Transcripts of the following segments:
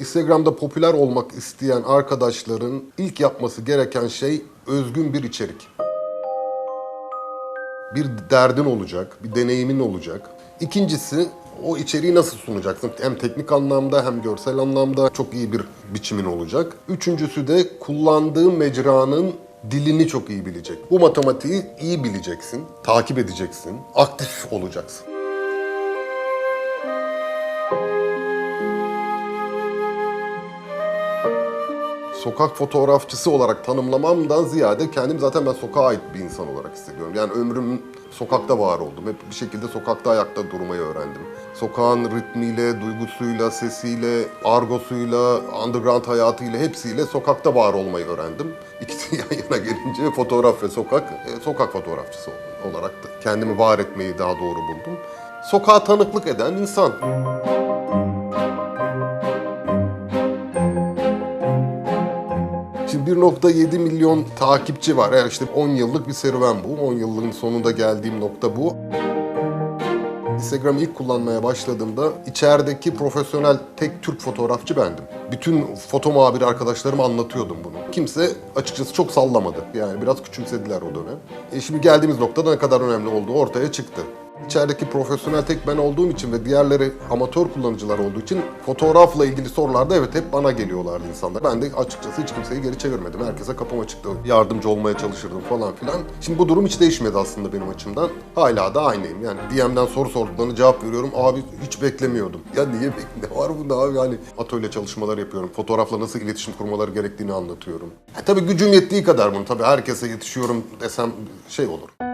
Instagram'da popüler olmak isteyen arkadaşların ilk yapması gereken şey özgün bir içerik. Bir derdin olacak, bir deneyimin olacak. İkincisi o içeriği nasıl sunacaksın? Hem teknik anlamda hem görsel anlamda çok iyi bir biçimin olacak. Üçüncüsü de kullandığın mecranın dilini çok iyi bilecek. Bu matematiği iyi bileceksin, takip edeceksin, aktif olacaksın. Sokak fotoğrafçısı olarak tanımlamamdan ziyade kendim zaten ben sokağa ait bir insan olarak hissediyorum. Yani ömrüm sokakta var oldum. Hep bir şekilde sokakta ayakta durmayı öğrendim. Sokağın ritmiyle, duygusuyla, sesiyle, argosuyla, underground hayatıyla hepsiyle sokakta var olmayı öğrendim. İkisi yan yana gelince fotoğraf ve sokak, e, sokak fotoğrafçısı olarak da kendimi var etmeyi daha doğru buldum. Sokağa tanıklık eden insan. 1.7 milyon takipçi var. Yani işte 10 yıllık bir serüven bu. 10 yılın sonunda geldiğim nokta bu. Instagram'ı ilk kullanmaya başladığımda içerideki profesyonel tek Türk fotoğrafçı bendim. Bütün foto muhabiri arkadaşlarıma anlatıyordum bunu. Kimse açıkçası çok sallamadı. Yani biraz küçümsediler o dönem. E şimdi geldiğimiz noktada ne kadar önemli olduğu ortaya çıktı. İçerideki profesyonel tek ben olduğum için ve diğerleri amatör kullanıcılar olduğu için fotoğrafla ilgili sorularda evet hep bana geliyorlardı insanlar. Ben de açıkçası hiç kimseyi geri çevirmedim. Herkese kapım açıktı. Yardımcı olmaya çalışırdım falan filan. Şimdi bu durum hiç değişmedi aslında benim açımdan. Hala da aynıyım. Yani DM'den soru sorduklarına cevap veriyorum. Abi hiç beklemiyordum. Ya niye bek- ne var bunda abi? Hani atölye çalışmalar yapıyorum. Fotoğrafla nasıl iletişim kurmaları gerektiğini anlatıyorum. Ha, tabii gücüm yettiği kadar bunu. Tabii herkese yetişiyorum desem şey olur.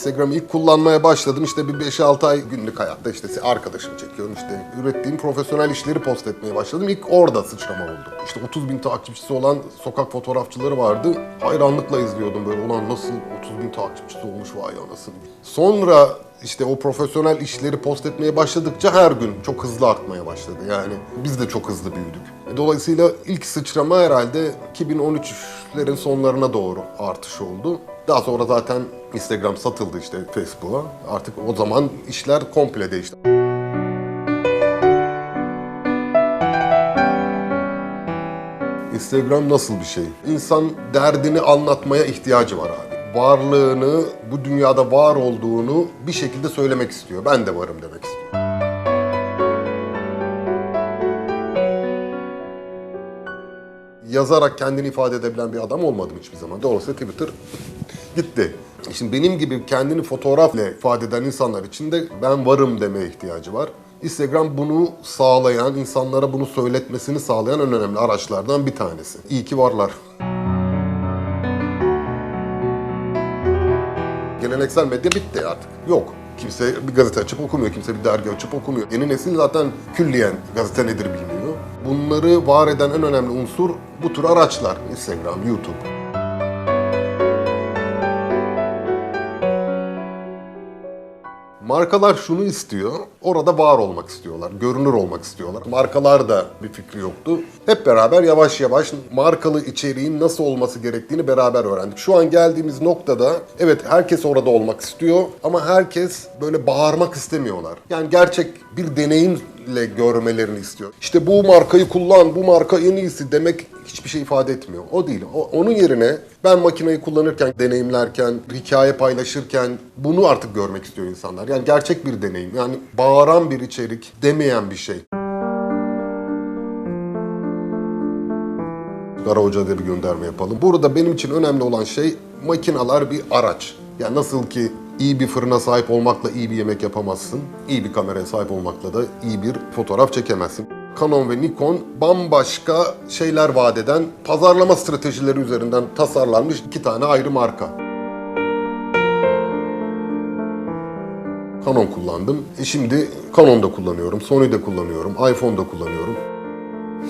Instagram'ı ilk kullanmaya başladım. İşte bir 5-6 ay günlük hayatta işte arkadaşım çekiyorum işte ürettiğim profesyonel işleri post etmeye başladım. İlk orada sıçrama oldu. İşte 30 bin takipçisi olan sokak fotoğrafçıları vardı. Hayranlıkla izliyordum böyle ulan nasıl 30 bin takipçisi olmuş vay anasını. Sonra işte o profesyonel işleri post etmeye başladıkça her gün çok hızlı artmaya başladı. Yani biz de çok hızlı büyüdük. E, Dolayısıyla ilk sıçrama herhalde 2013'lerin sonlarına doğru artış oldu. Daha sonra zaten Instagram satıldı işte Facebook'a. Artık o zaman işler komple değişti. Instagram nasıl bir şey? İnsan derdini anlatmaya ihtiyacı var abi. Varlığını, bu dünyada var olduğunu bir şekilde söylemek istiyor. Ben de varım demek istiyor. Yazarak kendini ifade edebilen bir adam olmadım hiçbir zaman. Dolayısıyla Twitter gitti. Şimdi benim gibi kendini fotoğrafla ifade eden insanlar için de ben varım demeye ihtiyacı var. Instagram bunu sağlayan, insanlara bunu söyletmesini sağlayan en önemli araçlardan bir tanesi. İyi ki varlar. Geleneksel medya bitti artık. Yok. Kimse bir gazete açıp okumuyor, kimse bir dergi açıp okumuyor. Yeni nesil zaten külliyen gazete nedir bilmiyor. Bunları var eden en önemli unsur bu tür araçlar. Instagram, YouTube. Markalar şunu istiyor, orada var olmak istiyorlar, görünür olmak istiyorlar. Markalar da bir fikri yoktu. Hep beraber yavaş yavaş markalı içeriğin nasıl olması gerektiğini beraber öğrendik. Şu an geldiğimiz noktada evet herkes orada olmak istiyor ama herkes böyle bağırmak istemiyorlar. Yani gerçek bir deneyimle görmelerini istiyor. İşte bu markayı kullan, bu marka en iyisi demek hiçbir şey ifade etmiyor. O değil. O- onun yerine ben makineyi kullanırken, deneyimlerken, hikaye paylaşırken bunu artık görmek istiyor insanlar. Yani gerçek bir deneyim. Yani bağıran bir içerik, demeyen bir şey. Kara Hoca diye bir gönderme yapalım. Burada benim için önemli olan şey makinalar bir araç. Yani nasıl ki iyi bir fırına sahip olmakla iyi bir yemek yapamazsın. iyi bir kameraya sahip olmakla da iyi bir fotoğraf çekemezsin. Canon ve Nikon bambaşka şeyler vaat eden pazarlama stratejileri üzerinden tasarlanmış iki tane ayrı marka. Canon kullandım. E şimdi Canon'da kullanıyorum, Sony'de kullanıyorum, iPhone'da kullanıyorum.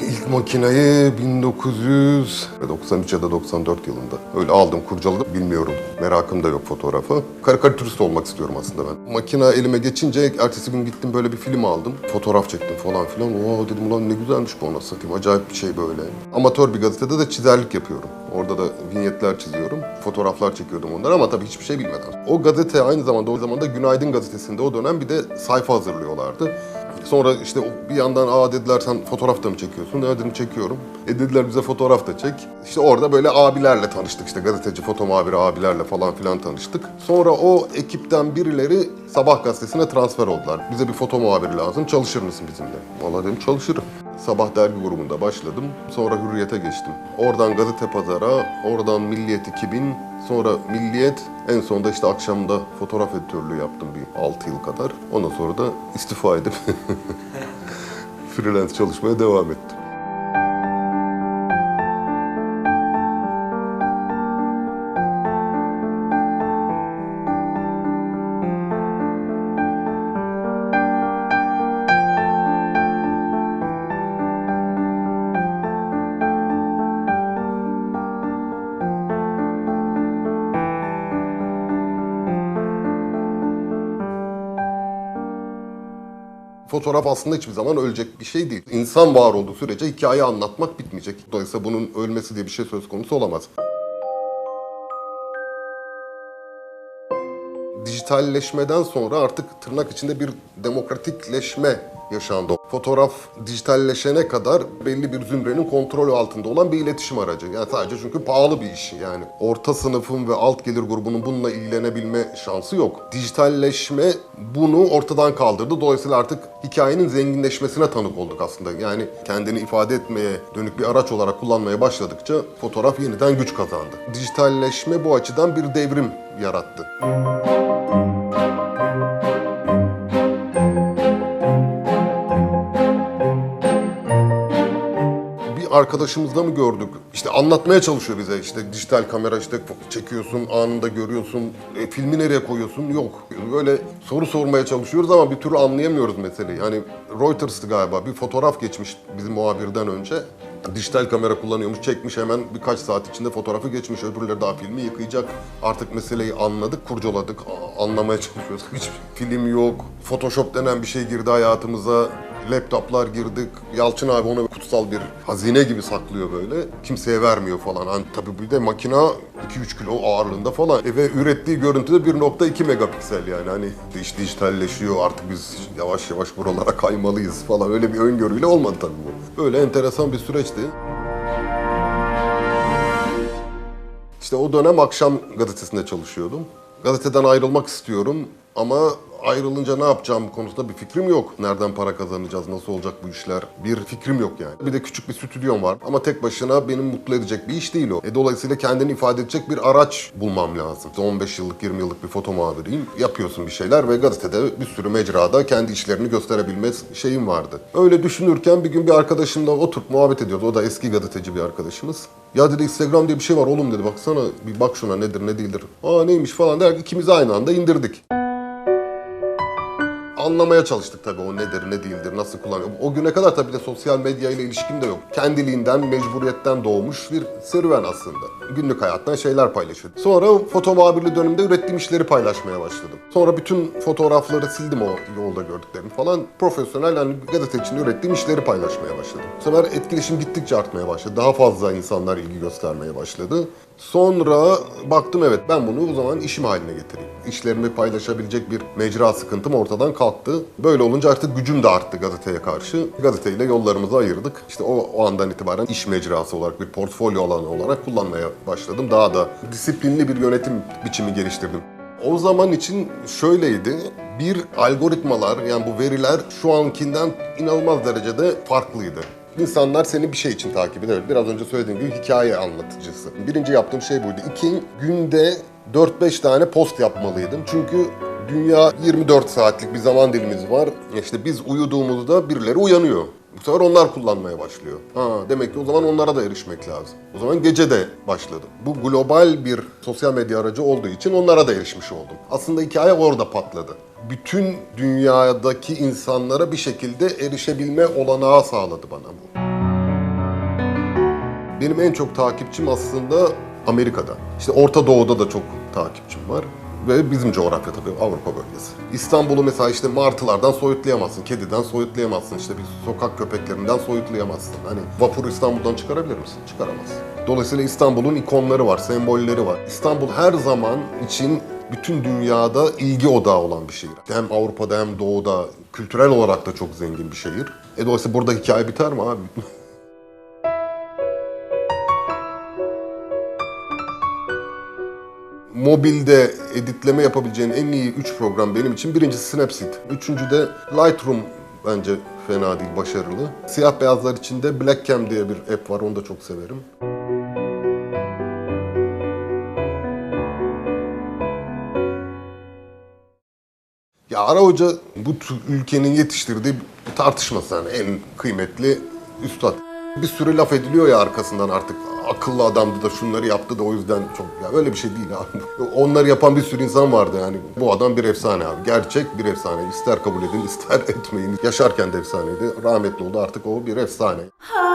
İlk makineyi 1993 ya da 94 yılında öyle aldım, kurcaladım. Bilmiyorum, merakım da yok fotoğrafa. Karikatürist olmak istiyorum aslında ben. Makine elime geçince ertesi gün gittim böyle bir film aldım. Fotoğraf çektim falan filan. Oo dedim ulan ne güzelmiş bu ona satayım. Acayip bir şey böyle. Amatör bir gazetede de çizerlik yapıyorum. Orada da vinyetler çiziyorum. Fotoğraflar çekiyordum onlara ama tabii hiçbir şey bilmeden. O gazete aynı zamanda o zamanda Günaydın gazetesinde o dönem bir de sayfa hazırlıyorlardı. Sonra işte bir yandan aa dediler sen fotoğraf da mı çekiyorsun? Evet dedim çekiyorum. E dediler bize fotoğraf da çek. İşte orada böyle abilerle tanıştık işte gazeteci, foto muhabiri abilerle falan filan tanıştık. Sonra o ekipten birileri Sabah gazetesine transfer oldular. Bize bir foto muhabiri lazım çalışır mısın bizimle? Vallahi dedim çalışırım. Sabah dergi grubunda başladım. Sonra Hürriyet'e geçtim. Oradan Gazete Pazar'a, oradan Milliyet 2000, sonra Milliyet, en sonunda işte akşamda fotoğraf editörlüğü yaptım bir 6 yıl kadar. Ondan sonra da istifa edip freelance çalışmaya devam ettim. Fotoğraf aslında hiçbir zaman ölecek bir şey değil. İnsan var olduğu sürece hikaye anlatmak bitmeyecek. Dolayısıyla bunun ölmesi diye bir şey söz konusu olamaz. dijitalleşmeden sonra artık tırnak içinde bir demokratikleşme yaşandı. Fotoğraf dijitalleşene kadar belli bir zümrenin kontrolü altında olan bir iletişim aracı. Yani sadece çünkü pahalı bir iş yani. Orta sınıfın ve alt gelir grubunun bununla ilgilenebilme şansı yok. Dijitalleşme bunu ortadan kaldırdı. Dolayısıyla artık hikayenin zenginleşmesine tanık olduk aslında. Yani kendini ifade etmeye dönük bir araç olarak kullanmaya başladıkça fotoğraf yeniden güç kazandı. Dijitalleşme bu açıdan bir devrim yarattı. bir arkadaşımızda mı gördük? İşte anlatmaya çalışıyor bize işte dijital kamera işte çekiyorsun anında görüyorsun e, filmi nereye koyuyorsun yok. Böyle soru sormaya çalışıyoruz ama bir türlü anlayamıyoruz meseleyi. Yani Reuters'tı galiba bir fotoğraf geçmiş bizim muhabirden önce. Dijital kamera kullanıyormuş, çekmiş hemen birkaç saat içinde fotoğrafı geçmiş. Öbürleri daha filmi yıkayacak. Artık meseleyi anladık, kurcaladık, anlamaya çalışıyoruz. Hiç film yok. Photoshop denen bir şey girdi hayatımıza. Laptoplar girdik. Yalçın abi onu kutsal bir hazine gibi saklıyor böyle. Kimseye vermiyor falan. Hani tabii bir de makina 2-3 kilo ağırlığında falan. E ve ürettiği görüntü de 1.2 megapiksel yani. Hani iş dijitalleşiyor artık biz yavaş yavaş buralara kaymalıyız falan. Öyle bir öngörüyle olmadı tabii bu. Böyle enteresan bir süreçti. İşte o dönem akşam gazetesinde çalışıyordum. Gazeteden ayrılmak istiyorum ama ayrılınca ne yapacağım konusunda bir fikrim yok. Nereden para kazanacağız, nasıl olacak bu işler bir fikrim yok yani. Bir de küçük bir stüdyom var ama tek başına beni mutlu edecek bir iş değil o. E, dolayısıyla kendini ifade edecek bir araç bulmam lazım. İşte 15 yıllık, 20 yıllık bir foto muhabiriyim. Yapıyorsun bir şeyler ve gazetede bir sürü mecrada kendi işlerini gösterebilme şeyim vardı. Öyle düşünürken bir gün bir arkadaşımla oturup muhabbet ediyordu. O da eski gazeteci bir arkadaşımız. Ya dedi Instagram diye bir şey var oğlum dedi baksana bir bak şuna nedir ne değildir. Aa neymiş falan der ikimiz aynı anda indirdik. Anlamaya çalıştık tabii o nedir ne değildir nasıl kullanıyor. O güne kadar tabii de sosyal medya ile ilişkim de yok. Kendiliğinden mecburiyetten doğmuş bir serüven aslında. Günlük hayattan şeyler paylaşıyordum. Sonra foto muhabirliği döneminde ürettiğim işleri paylaşmaya başladım. Sonra bütün fotoğrafları sildim o yolda gördüklerimi falan. Profesyonel yani gazete için ürettiğim işleri paylaşmaya başladım. Bu sefer etkileşim gittikçe artmaya başladı. Daha fazla insanlar ilgi göstermeye başladı. Sonra baktım evet ben bunu o zaman işim haline getireyim. İşlerimi paylaşabilecek bir mecra sıkıntım ortadan kalktı. Böyle olunca artık gücüm de arttı gazeteye karşı. Gazeteyle yollarımızı ayırdık. İşte o, o andan itibaren iş mecrası olarak bir portfolyo alanı olarak kullanmaya başladım. Daha da disiplinli bir yönetim biçimi geliştirdim. O zaman için şöyleydi. Bir algoritmalar yani bu veriler şu ankinden inanılmaz derecede farklıydı. İnsanlar seni bir şey için takip eder. Biraz önce söylediğim gibi hikaye anlatıcısı. Birinci yaptığım şey buydu. İki, günde 4-5 tane post yapmalıydım. Çünkü dünya 24 saatlik bir zaman dilimiz var. İşte biz uyuduğumuzda birileri uyanıyor. Bu sefer onlar kullanmaya başlıyor. Ha, demek ki o zaman onlara da erişmek lazım. O zaman gece de başladı. Bu global bir sosyal medya aracı olduğu için onlara da erişmiş oldum. Aslında hikaye orada patladı. Bütün dünyadaki insanlara bir şekilde erişebilme olanağı sağladı bana bu. Benim en çok takipçim aslında Amerika'da. İşte Orta Doğu'da da çok takipçim var. Ve bizim coğrafya tabii Avrupa bölgesi. İstanbul'u mesela işte martılardan soyutlayamazsın, kediden soyutlayamazsın, işte bir sokak köpeklerinden soyutlayamazsın. Hani vapuru İstanbul'dan çıkarabilir misin? Çıkaramazsın. Dolayısıyla İstanbul'un ikonları var, sembolleri var. İstanbul her zaman için bütün dünyada ilgi odağı olan bir şehir. Hem Avrupa'da hem Doğu'da kültürel olarak da çok zengin bir şehir. E dolayısıyla burada hikaye biter mi abi? Mobilde editleme yapabileceğin en iyi 3 program benim için birincisi Snapseed. Üçüncü de Lightroom bence fena değil, başarılı. Siyah beyazlar için de Blackcam diye bir app var, onu da çok severim. Ya Ara Hoca bu ülkenin yetiştirdiği tartışması yani en kıymetli üstad. Bir sürü laf ediliyor ya arkasından artık akıllı adamdı da şunları yaptı da o yüzden çok ya öyle bir şey değil abi. Onları yapan bir sürü insan vardı yani. Bu adam bir efsane abi. Gerçek bir efsane. İster kabul edin ister etmeyin. Yaşarken de efsaneydi. Rahmetli oldu artık o bir efsane. Ha